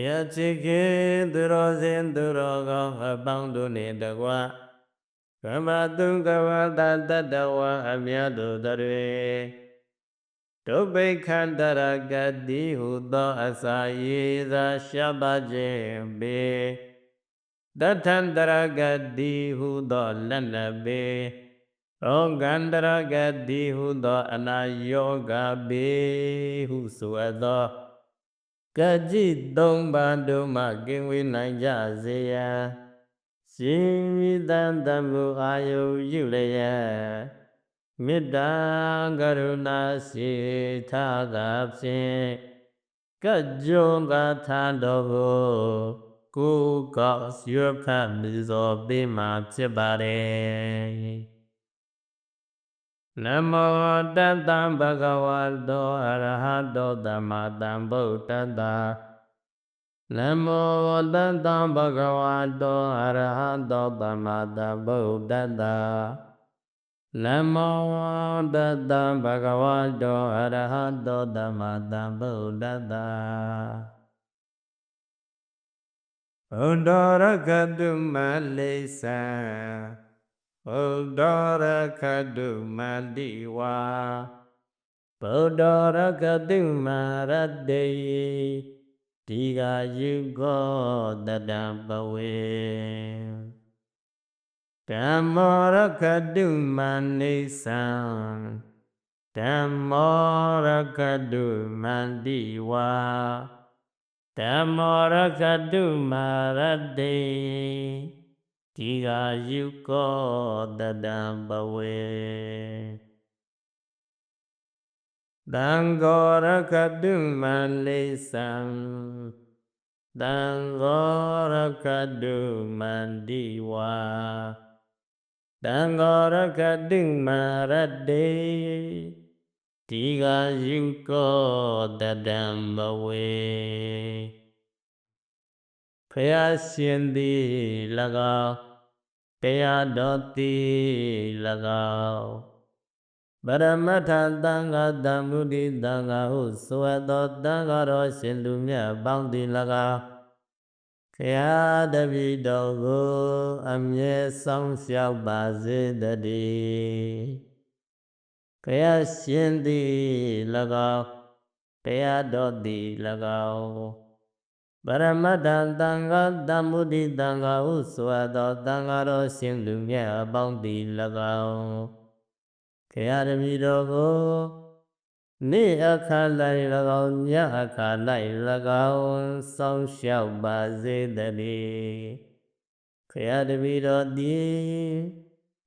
တရားချစ်ခင်သူတော်စင်သူတော်ကောင်းအပေါင်းတို့နှင့်တကွကမ္မတုကဝတတတဝအမြတ်တို့တွေဒုဗိခန္တရကတိဟုသောအစာရေသာရှပခြင်းပေတထန္တရကတိဟုသောလက်နပေဩကန္တရကတိဟုသောအနာယောဂပေဟုဆိုအပ်သော ကจิตသုံးပါးတို့မှကင်းဝေးနိုင်ကြစေရန်ရှင်မိတန်တမှုအာယုပြုလျက်မေတ္တာကရုဏာစေထားသာဖြင့်ကကြုံကထာတော်ကိုကိုယ်ကောက်ရွတ်ဖတ်မိသောပေးမှာဖြစ်ပါတယ် နမောတတံဘဂဝတောအရဟတောသမ္မာသမ္ဗုဒ္ဓတ္တနမောတတံဘဂဝတောအရဟတောသမ္မာသမ္ဗုဒ္ဓတ္တနမောတတံဘဂဝတောအရဟတောသမ္မာသမ္ဗုဒ္ဓတ္တဘုဒ္ဓရကတုမလေးစံ ဘုဒ္ဓရကတုမတိဝါဗုဒ္ဓရကတုမရတ္တေဒီဃာယုကောတတံပဝေဓမ္မောရကတုမနိသံဓမ္မောရကတုမန္တိဝါဓမ္မောရကတုမရတ္တေဒီဃာယုကောတတံပဝေတံဃောရကတုမလိသံတံဃောရကတုမန္တိဝါတံဃောရကတုမရတ္တေဒီဃာယုကောတတံပဝေဖယားရှင်သည်၎င်း တရားတော်သည်၎င်းပရမတ္ထသံဃာတမ္မုဒိသံဃာဟုဆိုအပ်သောသံဃာတော်ရှင်လူမြတ်ပေါင်းသည်၎င်းခရာတပိတော်ကိုအမြဲဆောင်လျှောက်ပါစေတည်းခရာရှင်သည်၎င်းတရားတော်သည်၎င်း ပရမတ္တသံဃာတမ္မုဒိသံဃာဟုဆိုအပ်သောသံဃာတော်ရှင်လူမြတ်အပေါင်းသည်၎င်းခေယရမီတော်ကိုနေ့အခါ၌၎င်းညအခါ၌၎င်းစောင့်ရှောက်ပါစေတည်းခေယတမီတော်သည်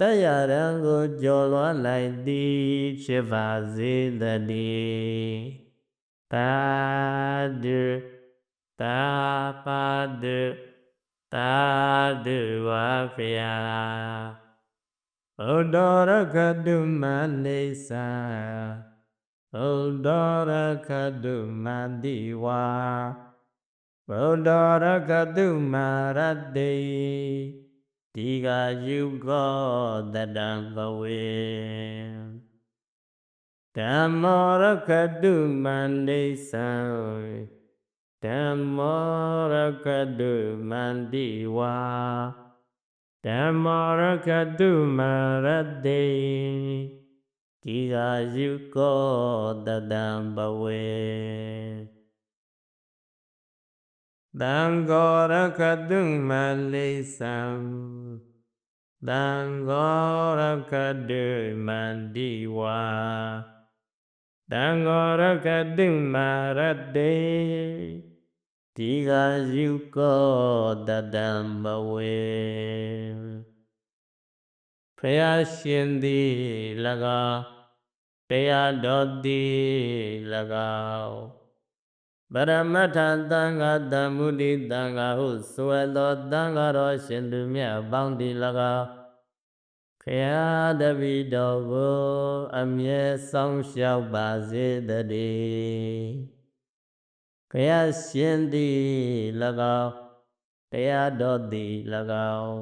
တရားရန်ကိုကြော်လွှားလိုက်သည်ဖြစ်ပါစေတည်းသာဓု သာပါတုသာဓုဝါဖျာဘုဒ္ဓရခတုမနိသဘုဒ္ဓရခတုမတိဝါဘုဒ္ဓရခတုမရတ္တိဒီဃာယုကောတတံဘဝေဓမ္မောရခတုမနိသံ ဓမ္မောရကတုမန္တိဝါဓမ္မောရကတုမရတ္တေဒီဃာယုကောတတံဘဝေသံဃောရကတုမလိသံသံဃောရကတုမန္တိဝါသံဃောရကတုမရတ္တေဒီဃာယုကောတတံဘဝေဖယားရှင်သည်၎င်းတရားတော်သည်၎င်းပရမတ္ထသံဃာတမ္မုဒိသံဃာဟုဆိုအပ်သောသံဃာတော်ရှင်သူမြတ်ပေါင်းသည်၎င်းခရာတပိတော်ကိုအမြဲဆောင်ရှောက်ပါစေတည်းခ ရရှင်သည်၎င်းတရားတော်သည်၎င်း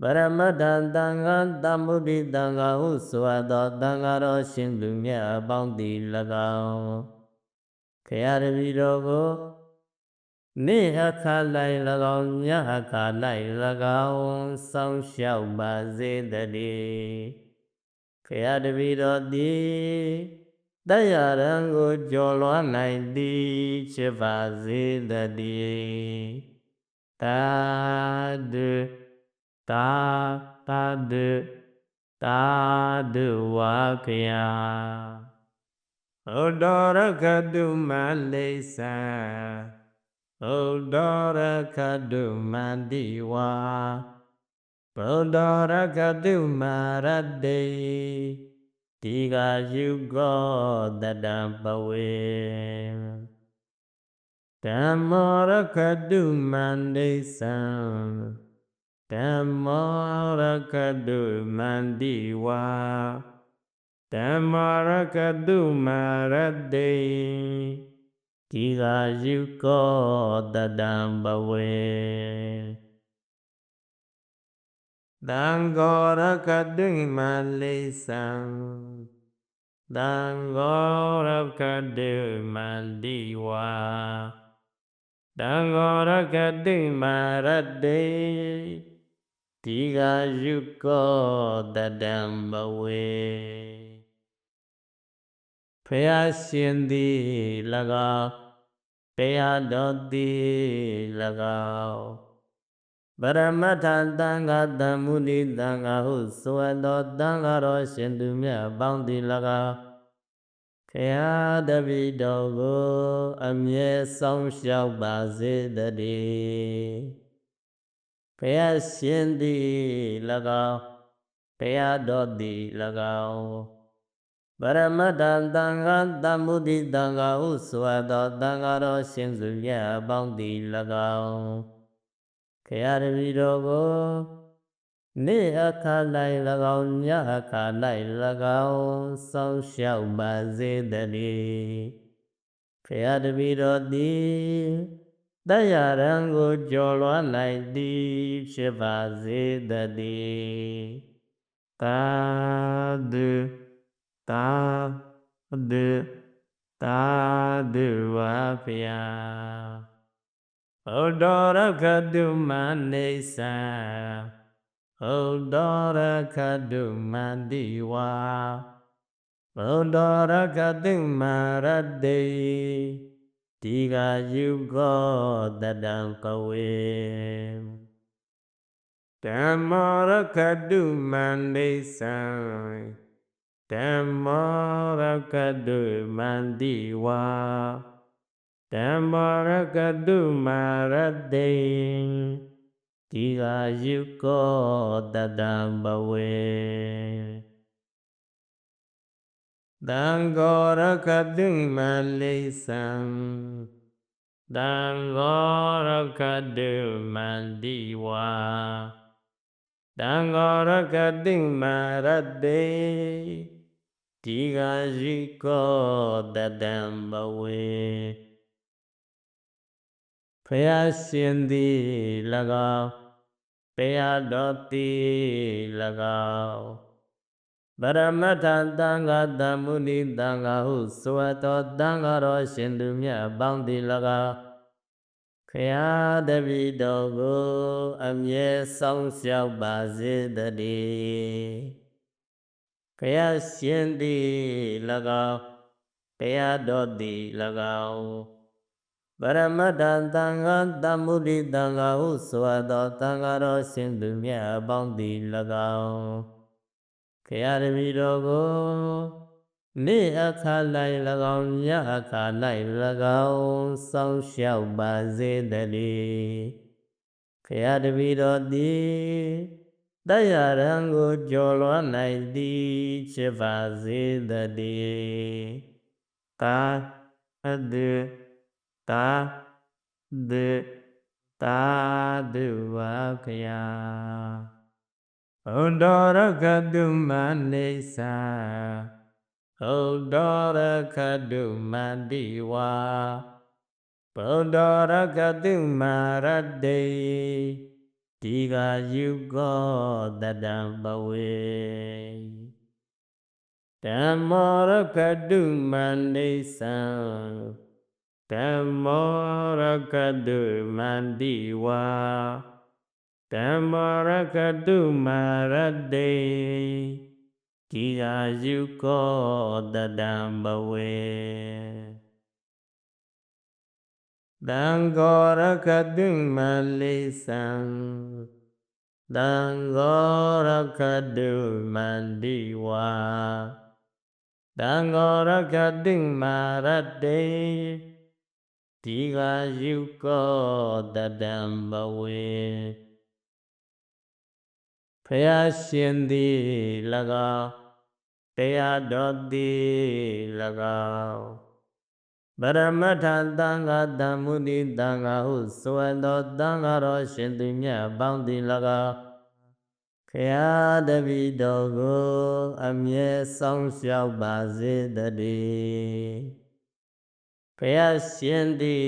ပရမတ္တသံဃာတမ္မုဒိသံဃာဟုဆိုအပ်သောသံဃာတော်ရှင်လူမြတ်အပေါင်းသည်၎င်းခရတပီတော်ကိုနေ့အခါလိုက်၎င်းညအခါလိုက်၎င်းစောင်းလျှောက်ပါစေတည်းခရတပီတော်သည် တရားရန်ကိုကြော်လွှမ်းနိုင်သည်ဖြစ်ပါစေတည်းသာဓုသာသာဓုသာဓုဝါခယာဩတော်ရခတုမလိစ္ဆာဩတော်ရခတုမန္တိဝါဗုဒ္ဓရခတုမရတ္တေ ဒီဃာယုကောတတံပဝေဓမ္မောရခတုမန္တိသံဓမ္မောရခတုမန္တိဝါဓမ္မောရခတုမရတ္တေဒီဃာယုကောတတံပဝေသံဃောရခတုမလိသံ သံဃောရခတုမန္တိဝါသံဃောရခတုမရတ္တေဒီဃာယုကောတတံဘဝေဖယားရှင်သည်၎င်းတရားတော်သည်၎င်း ပရမတ္ထသံဃာတမ္မုနိသံဃာဟုဆိုအပ်သောသံဃာတော်ရှင်သူမြတ်ပေါင်းသည်၎င်းခရာတပိတော်ကိုအမြဲဆောင်လျှောက်ပါစေတည်းဘုရားရှင်သည်၎င်းဘုရားတော်သည်၎င်းပရမတ္တသံဃာတမ္မုတိသံဃာဟုဆိုအပ်သောသံဃာတော်ရှင်သူမြတ်ပေါင်းသည်၎င်း ခရတပီတော်ကိုနေ့အခါ၌၎င်းညအခါ၌၎င်းစောင်းလျှောက်ပါစေတည်းခရတပီတော်သည်တရားရန်ကိုကြော်လွှမ်းနိုင်သည်ဖြစ်ပါစေတည်းသာဓုသာဓုသာဓုဝါဖျာ ဩတော်ရခတုမနေသံဩတော်ရခတုမန္တိဝါဘုဒ္ဓရခတုမရတ္တေဒီဃာယုကောတတံကဝေဓမ္မရခတုမန္တိသံဓမ္မရခတုမန္တိဝါ ဓမ္မရကတုမာရတေဒီဃာယုကောတတံဘဝေသံဃောရကတုမလိသံသံဃောရကတုမန္တိဝါသံဃောရကတုမာရတေဒီဃာယုကောတတံဘဝေ ဖယားရှင်သည်၎င်းတရားတော်သည်၎င်းပရမတ္ထသံဃာတမုနိသံဃာဟုဆိုအပ်သောသံဃာတော်ရှင်သူမြတ်အပေါင်းသည်၎င်းခရာတပိတော်ကိုအမြဲဆောင်လျှောက်ပါစေတည်းခရာရှင်သည်၎င်းတရားတော်သည်၎င်းပ ရမတ္တသံဃာတမ္မုဒိသံဃာဟုဆိုအပ်သောသံဃာတော်ရှင်သူမြတ်အပေါင်းသည်၎င်းခရရမီတော်ကိုနေ့အခါ၌၎င်းညအခါ၌၎င်းစောင်းလျှောက်ပါစေတည်းခရတပီတော်သည်တရားရန်ကိုကြော်လွှမ်းနိုင်သည်ဖြစ်ပါစေတည်းကာအတု သာသေသာဓုဝခယဩတော်ရခတုမနေသာဩတော်ရခတုမန္တိဝါဗုဒ္ဓရခတုမရတ္တေဒီဃာယုကောတတံပဝေဓမ္မောရခတုမနေသံ ဓမ္မောရကတုမန္တိဝါဓမ္မောရကတုမာရတေဒီဃာယုကောတတံဘဝေတံဃောရကတုမလိသံတံဃောရကတုမန္တိဝါတံဃောရကတုမာရတေ ဒီဃာယုကောတတံဘဝေဖယားရှင်သည်၎င်းတရားတော်သည်၎င်းဗရမထသံဃာတံမုနိသံဃာဟုစွဲသောသံဃာတော်ရှင်သူမြတ်ပေါင်းသည်၎င်းခရာတပိတော်ကို အမြဲဆောင်လျှောက်ပါစေတည်းဖ ယားရှင်သည်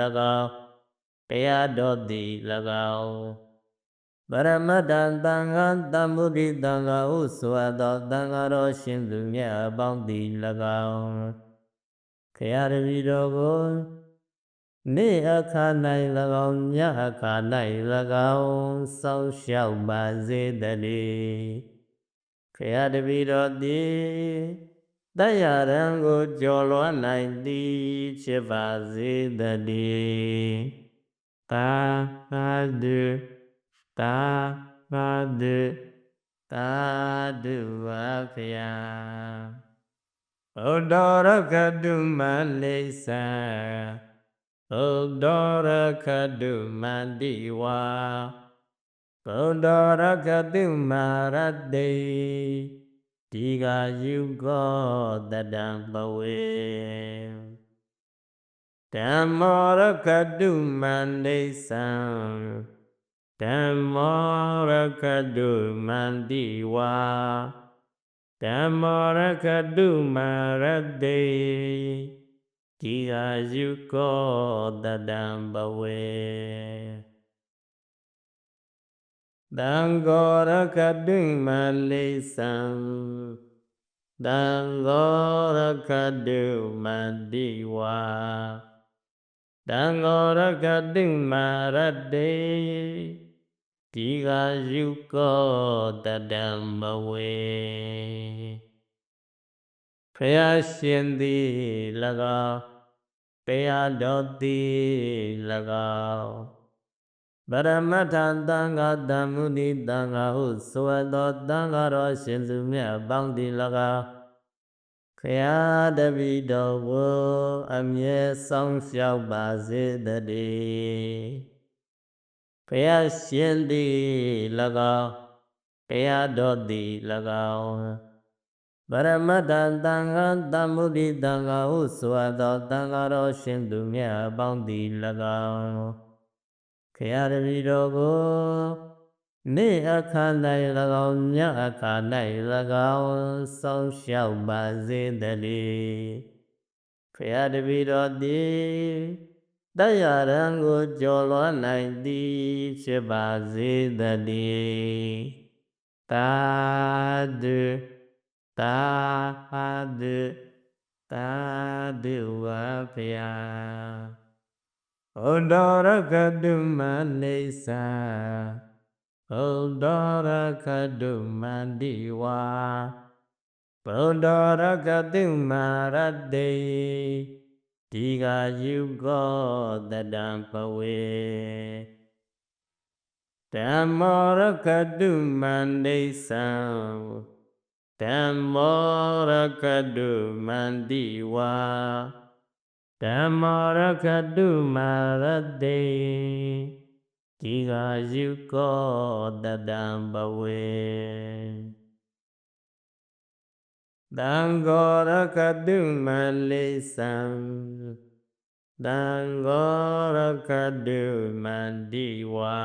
၎င်းတရားတော်သည်၎င်းပရမတ္တသံဃာတမ္မုဒိသံဃာဟုဆိုအပ်သောသံဃာတော်ရှင်သူမြတ်အပေါင်းသည်၎င်းခရရဝီတော်ကိုနေ့အခါ၌၎င်းညအခါ၌၎င်းစောင့်ရှောက်ပါစေတည်းခရတပီတော်သည် တယရံကိုကြော်လွှမ်းနိုင်သည်ဖြစ်ပါစေတည်းသာသာတုသာသာတုသာတုပါဗျာဘုဒ္ဓရခတုမလိသံဘုဒ္ဓရခတုမန္တိဝါဘုဒ္ဓရခတုမာရတေ ဒီဃာယုကောတတံပဝေဓမ္မောရခတုမန္တိသံဓမ္မောရကတုမန္တိဝါဓမ္မောရကတုမာရတေဒီဟာယုကောတတံဘဝေ တံဃောရကတုမလိသံတံဃောရကတုမန္တိဝါတံဃောရကတုမာရတေဒီဃာယုကောတတံမဝေဖယားရှင်သည်၎င်းတရားတော်သည်၎င်း ဗရမထသံဃာတမ္မုနိသံဃာဟုဆိုသောသံဃာတော်ရှင်သူမြတ်ပေါင်းသည်၎င်းခရာတပိတော်ကိုအမြဲဆောင်လျှောက်ပါစေတည်းဘုရားရှင်သည်၎င်းတရားတော်သည်၎င်းဗရမတ္တသံဃာတမ္မုဒိသံဃာဟုဆိုသောသံဃာတော်ရှင်သူမြတ်အပေါင်းသည်၎င်း ခရရမီတော်ကိုနေ့အခါ၌၎င်းညအခါ၌၎င်းဆောင်းလျှောက်ပါစေတည်းဖရာတပည့်တော်သည်တယရံကိုကြော်လွှမ်းနိုင်သည်ဖြစ်ပါစေတည်းသာဓုသာဓုသာဓုဝါဖျာ ဩဒရကတုမနေသာဩဒရကတုမန္တိဝါဗုဒ္ဓရကတုမာရတေဒီဃာယုကောတတံပဝေဓမ္မောရကတုမန္တိသံဓမ္မောရကတုမန္တိဝါ ဓမ္မောရကတုမာရတေဒီဃာယုကောတတံပဝေတံဃောရကတုမလိသံတံဃောရကတုမန္တိဝါ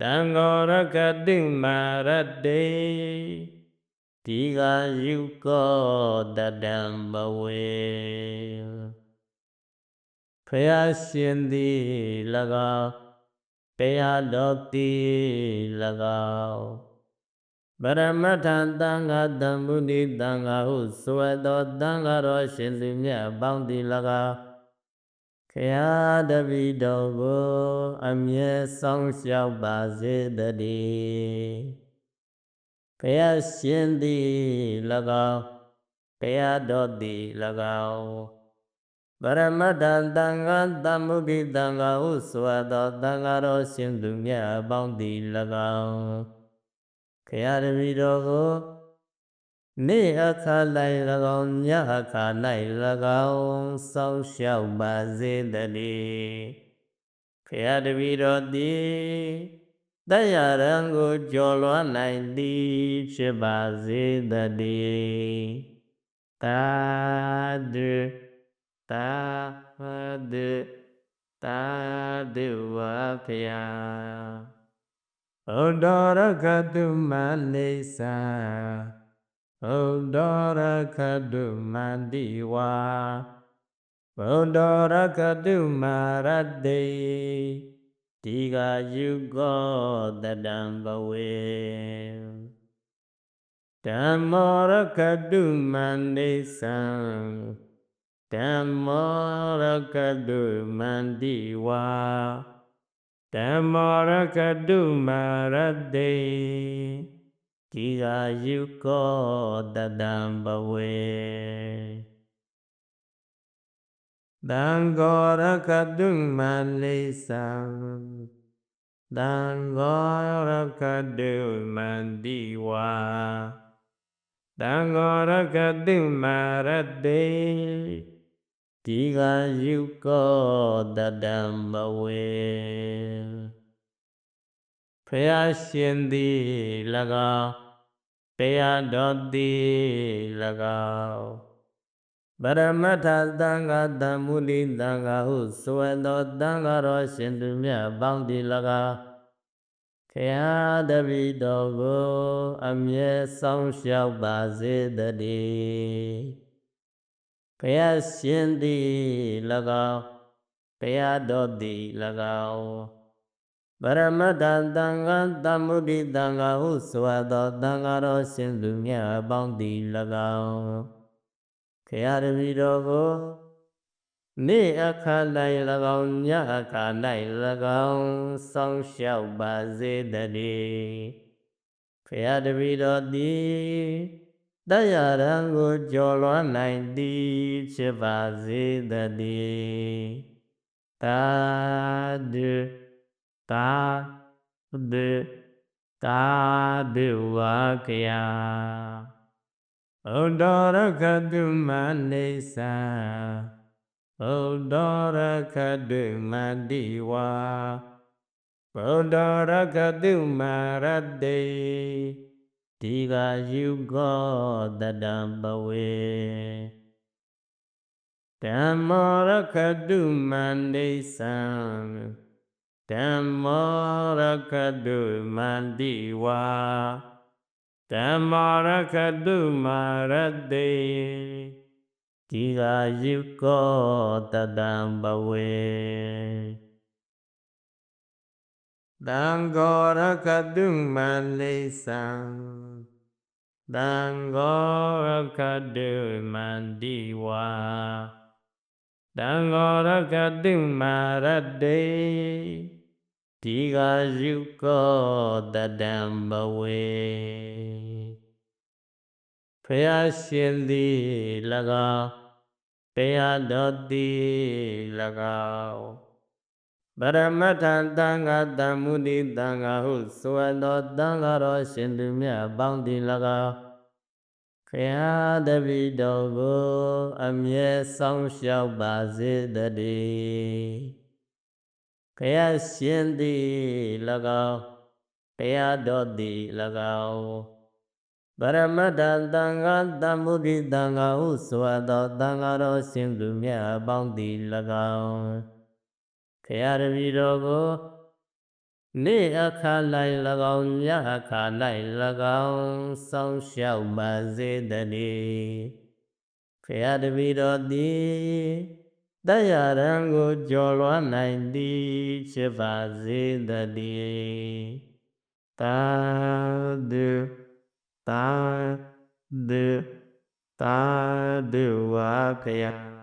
တံဃောရကတုမာရတေ ဒီဃာယုကောတတံဘဝေဖယားရှင်သည်၎င်းတရားတော်သည်၎င်းပရမတ္ထသံဃာတံမုဒိသံဃာဟုဆိုအပ်သောသံဃာတော်ရှင်သူမြတ်အပေါင်းသည်၎င်းခရာတပိတော်ကိုအမြဲဆောင်ရှောက်ပါစေတည်း ဘုရားရှင်သည်၎င်းဘုရားတော်သည်၎င်းပရမတ္ထသံဃာတမ္မုဒိသံဃာဟုဆိုအပ်သောသံဃာတော်ရှင်သူမြတ်အပေါင်းသည်၎င်းခရတပီတော်ကိုနေ့အခါ၌၎င်းညအခါ၌၎င်းစောင့်ရှောက်ပါစေတည်းခရတပီတော်သည် တရားရန်ကိုကြော်လွှမ်းနိုင်သည်ဖြစ်ပါစေတည်းသာဓုသာဓုသာဓုဝါဖျာဩဒရခတုမနေသာဩဒရခတုမန္တိဝါဗုဒ္ဓရခတုမာရတေ ဒီဃာယုကောတတံဘဝေဓမ္မောရခတုမန္တိသံဓမ္မောရကတုမန္တိဝါဓမ္မောရကတုမာရတေဒီဃာယုကောတတံဘဝေ သံဃောရကတုမလိသံသံဃောရကတုမန္တိဝါသံဃောရကတုမာရတေဒီဃာယုကောတတံဘဝေဖယားရှင်သည်၎င်းတရားတော်သည်၎င်း ပရမတ္ထသံဃာတံမုနိသံဃာဟုဆိုအပ်သောသံဃာတော်ရှင်သူမြတ်ပေါင်းသည်၎င်းခရာတပိတော်ကိုအမြဲဆောင်ရှောက်ပါစေတည်းဘုရားရှင်သည်၎င်းဘုရားတော်သည်၎င်းပရမတ္တသံဃာတမုဒိသံဃာဟုဆိုအပ်သောသံဃာတော်ရှင်သူမြတ်အပေါင်းသည်၎င်း ခရတပီတော်ကိုနေ့အခါ၌၎င်းညအခါ၌၎င်းစောင့်ရှောက်ပါစေတည်းဖရာတပီတော်သည်တရားရန်ကိုကြော်လွှမ်းနိုင်သည်ဖြစ်ပါစေတည်းသာဓုသာဓုသာဓုဝါကယာ ဩဒရခတုမနေသာဩဒရခတုမတိဝါဗုဒ္ဓရခတုမရတေဒီဃာယုကောတတံဘဝေဓမ္မောရခတုမနေသံဓမ္မောရခတုမန္တိဝါ ဓမ္မာရခတုမာရတေဒီဃာယုကောတတံဘဝေသံဃောရခတုမလိသံသံဃောရခတုမန္တိဝါသံဃောရခတုမာရတေ ဒီဃာယုကောတတံဘဝေဖယားရှင်သည်၎င်းတရားတော်သည်၎င်းပရမတ္ထသံဃာတမ္မုဒိသံဃာဟုဆိုအပ်သောသံဃာတော်ရှင်သူမြတ်ပေါင်းသည်၎င်းခရာတပိတော်ကိုအမြဲဆောင်ရှောက်ပါစေတည်း ဘုရားရှင်သည်၎င်းဘုရားတော်သည်၎င်းပရမတ္တသံဃာတမ္မုဒိသံဃာဟုဆိုအပ်သောသံဃာတော်ရှင်သူမြတ်အပေါင်းသည်၎င်းခရရမီတော်ကိုနေ့အခါ၌၎င်းညအခါ၌၎င်းစောင့်ရှောက်ပါစေတည်းခရတမီတော်သည် တရားရန်ကိုကြော်လွှမ်းနိုင်သည်ဖြစ်ပါစေတည်းသာဓုသာဓုသာဓုဝါခယံ